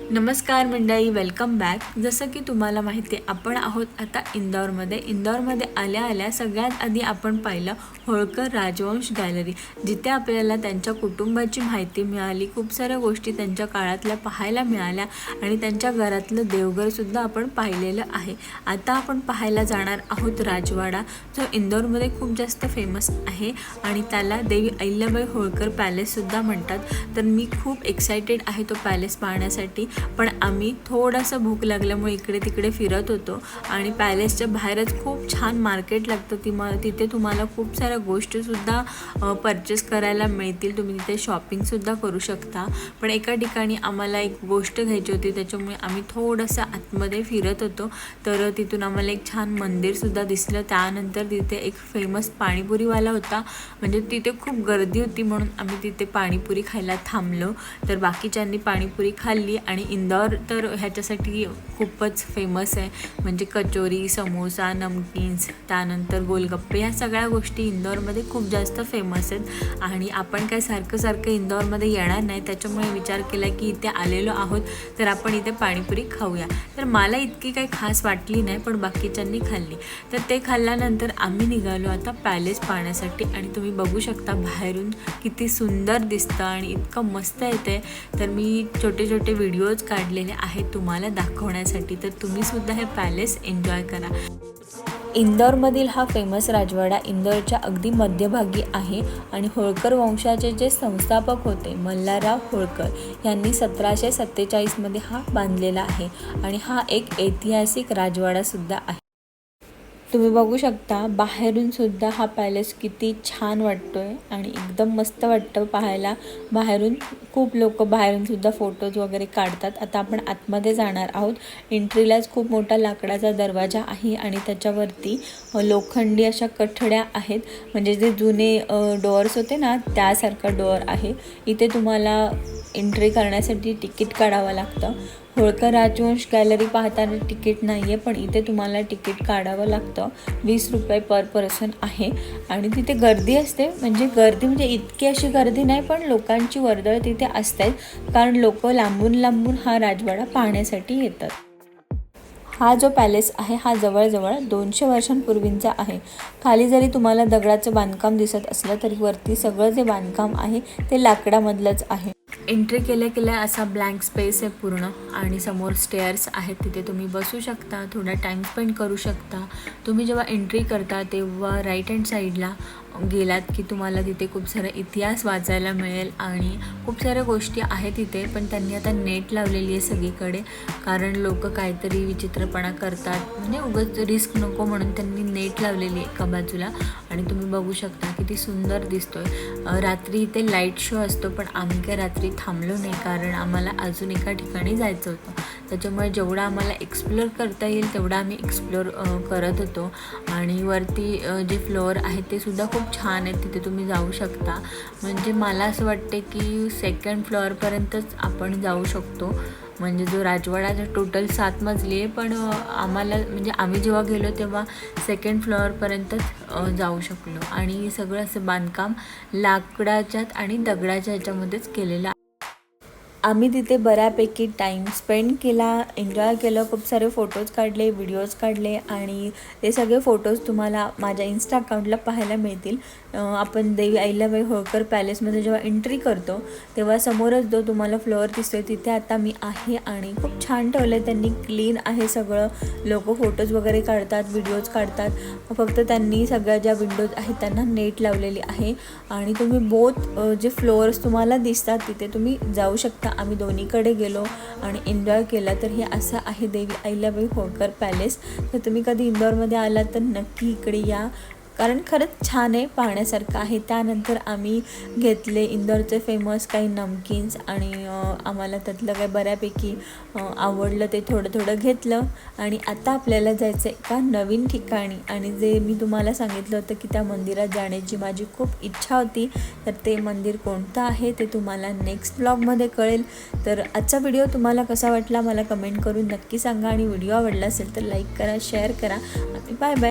नमस्कार मंडळी welcome back जसं की तुम्हाला माहिती आहे आपण आहोत आता इंदौरमध्ये. इंदौरमध्ये आल्या आल्या सगळ्यात आधी आपण पाहिलं होळकर राजवंश गॅलरी जिथे आपल्याला त्यांच्या कुटुंबाची माहिती मिळाली खूप साऱ्या गोष्टी त्यांच्या काळातल्या पाहायला मिळाल्या आणि त्यांच्या घरातलं देवघरसुद्धा आपण पाहिलेलं आहे. आता आपण पाहायला जाणार आहोत राजवाडा जो इंदौरमध्ये खूप जास्त फेमस आहे आणि त्याला देवी अहिल्याबाई होळकर पॅलेससुद्धा म्हणतात. तर मी खूप एक्सायटेड आहे तो पॅलेस पाहण्यासाठी. पण आम्ही थोडंसं भूक लागल्यामुळे इकडे तिकडे फिरत होतो. आणि पॅलेसच्या बाहेरच खूप छान मार्केट लागतं. ती म तिथे तुम्हाला खूप साऱ्या गोष्टीसुद्धा परचेस करायला मिळतील. तुम्ही तिथे शॉपिंगसुद्धा करू शकता. पण एका ठिकाणी आम्हाला एक गोष्ट घ्यायची होती. त्याच्यामुळे आम्ही थोडंसं आतमध्ये फिरत होतो. तर तिथून आम्हाला एक छान मंदिरसुद्धा दिसलं. त्यानंतर तिथे एक फेमस पाणीपुरीवाला होता. म्हणजे तिथे खूप गर्दी होती म्हणून आम्ही तिथे पाणीपुरी खायला थांबलो. तर बाकीच्यांनी पाणीपुरी खाल्ली आणि आणि इंदौर तर ह्याच्यासाठी खूपच फेमस आहे. म्हणजे कचोरी समोसा नमकीन्स त्यानंतर गोलगप्पे ह्या सगळ्या गोष्टी इंदौरमध्ये खूप जास्त फेमस आहेत. आणि आपण काय सारखं सारखं इंदौरमध्ये येणार नाही. त्याच्यामुळे विचार केला की इथे आलेलो आहोत तर आपण इथे पाणीपुरी खाऊया. तर मला इतकी काही खास वाटली नाही पण बाकीच्यांनी खाल्ली. तर ते खाल्ल्यानंतर आम्ही निघालो आता पॅलेस पाहण्यासाठी. आणि तुम्ही बघू शकता बाहेरून किती सुंदर दिसतं आणि इतकं मस्त येते तर मी छोटे छोटे व्हिडिओ व्हिडिओज काढलेले आहेत तुम्हाला दाखवण्यासाठी तर तुम्हीसुद्धा हे पॅलेस एन्जॉय करा. इंदौरमधील हा फेमस राजवाडा इंदौरच्या अगदी मध्यभागी आहे आणि होळकर वंशाचे जे संस्थापक होते मल्हारराव होळकर यांनी सतराशे सत्तेचाळीसमध्ये हा बांधलेला आहे आणि हा एक ऐतिहासिक राजवाडासुद्धा आहे. तुम्ही बघू शकता बाहेरून सुद्धा हा पॅलेस किती छान वाटतो आहे आणि एकदम मस्त वाटतं पाहायला. बाहेरून खूप लोक बाहेरून सुद्धा फोटोज वगैरे काढतात. आता आपण आतमध्ये जाणार आहोत. एंट्रीलाच खूप मोठा लाकडाचा दरवाजा आहे आणि त्याच्यावरती लोखंडी अशा कठड्या आहेत. म्हणजे जे जुने डोअर्स होते ना त्यासारखा डोअर आहे. इथे तुम्हाला एंट्री करण्यासाठी तिकीट काढावं लागतं. होळकर राजवंश गॅलरी पाहताना तिकीट नाही आहे पण इथे तुम्हाला तिकीट काढावं लागतं. वीस रुपये पर पर्सन आहे. आणि तिथे गर्दी असते. म्हणजे गर्दी म्हणजे इतकी अशी गर्दी नाही पण लोकांची वर्दळ तिथे असते कारण लोक लांबून लांबून हा राजवाडा पाहण्यासाठी येतात. हा जो पॅलेस आहे हा जवळजवळ दोनशे वर्षांपूर्वींचा आहे. खाली जरी तुम्हाला दगडाचं बांधकाम दिसत असलं तरी वरती सगळं जे बांधकाम आहे ते लाकडामधलंच आहे. एंट्री केल्या केल्या असा ब्लँक स्पेस आहे पूर्ण आणि समोर स्टेअर्स आहेत तिथे तुम्ही बसू शकता थोडा टाईम स्पेंड करू शकता. तुम्ही जेव्हा एंट्री करता तेव्हा राईट हँड साईडला गेलात की तुम्हाला तिथे खूप सारा इतिहास वाचायला मिळेल आणि खूप साऱ्या गोष्टी आहेत तिथे पण त्यांनी आता नेट लावलेली आहे सगळीकडे. कारण लोक काहीतरी विचित्रपणा करतात. म्हणजे उगाच रिस्क नको म्हणून त्यांनी नेट लावलेली आहे एका बाजूला. आणि तुम्ही बघू शकता किती सुंदर दिसतोय. रात्री इथे लाइट शो असतो पण आम्ही काय रात्री थांबलो नाही कारण आम्हाला अजून एका ठिकाणी जायचं होतं. त्याच्यामुळे जेवढं आम्हाला एक्सप्लोअर करता येईल तेवढं आम्ही एक्सप्लोअर करत होतो. आणि वरती जे फ्लोअर आहे ते सुद्धा खूप छान आहेत तिथे तुम्ही जाऊ शकता. म्हणजे मला असं वाटते की सेकंड फ्लोअरपर्यंतच आपण जाऊ शकतो. म्हणजे जो राजवाडा टोटल सात मजली आहे पण आम्हाला म्हणजे आम्ही जेव्हा गेलो तेव्हा सेकंड फ्लोअरपर्यंतच जाऊ शकलो. आणि सगळं असं बांधकाम लाकडाच्यात आणि दगडाच्या ह्याच्यामध्येच केलेलं आम्ही तिथे बऱ्यापैकी टाईम स्पेंड केला एन्जॉय केलं खूप सारे फोटोज काढले व्हिडिओज काढले आणि ते सगळे फोटोज तुम्हाला माझ्या इन्स्टा अकाउंटला पाहायला मिळतील. आपण देवी अहिल्याबाई होळकर पॅलेसमध्ये जेव्हा एंट्री करतो तेव्हा समोरच जो तुम्हाला फ्लोअर दिसतोय तिथे आता मी आहे आणि खूप छान ठेवलं आहे त्यांनी. क्लीन आहे सगळं. लोक फोटोज वगैरे काढतात व्हिडिओज काढतात. फक्त त्यांनी सगळ्या ज्या विंडोज आहेत त्यांना नेट लावलेली आहे. आणि तुम्ही बोथ जे फ्लोअर्स तुम्हाला दिसतात तिथे तुम्ही जाऊ शकता. आम्ही दोन्हीकडे गेलो आणि एन्जॉय केला तर हे असं आहे देवी अहिल्याबाई होळकर पॅलेस तर तुम्ही कधी इंदौरमध्ये आलात तर नक्की इकडे या. कारण खरंच छान आहे पाहण्यासारखं आहे. त्यानंतर आम्ही घेतले इंदोरचे फेमस काही नमकीन्स आणि आम्हाला त्यातलं काही बऱ्यापैकी आवडलं ते थोडं थोडं घेतलं. आणि आता आपल्याला जायचं एका नवीन ठिकाणी. आणि जे मी तुम्हाला सांगितलं होतं की त्या मंदिरात जाण्याची माझी खूप इच्छा होती तर ते मंदिर कोणतं आहे ते तुम्हाला नेक्स्ट ब्लॉगमध्ये कळेल. तर आजचा व्हिडिओ तुम्हाला कसा वाटला मला कमेंट करून नक्की सांगा. आणि व्हिडिओ आवडला असेल तर लाईक करा शेअर करा. आणि बाय बाय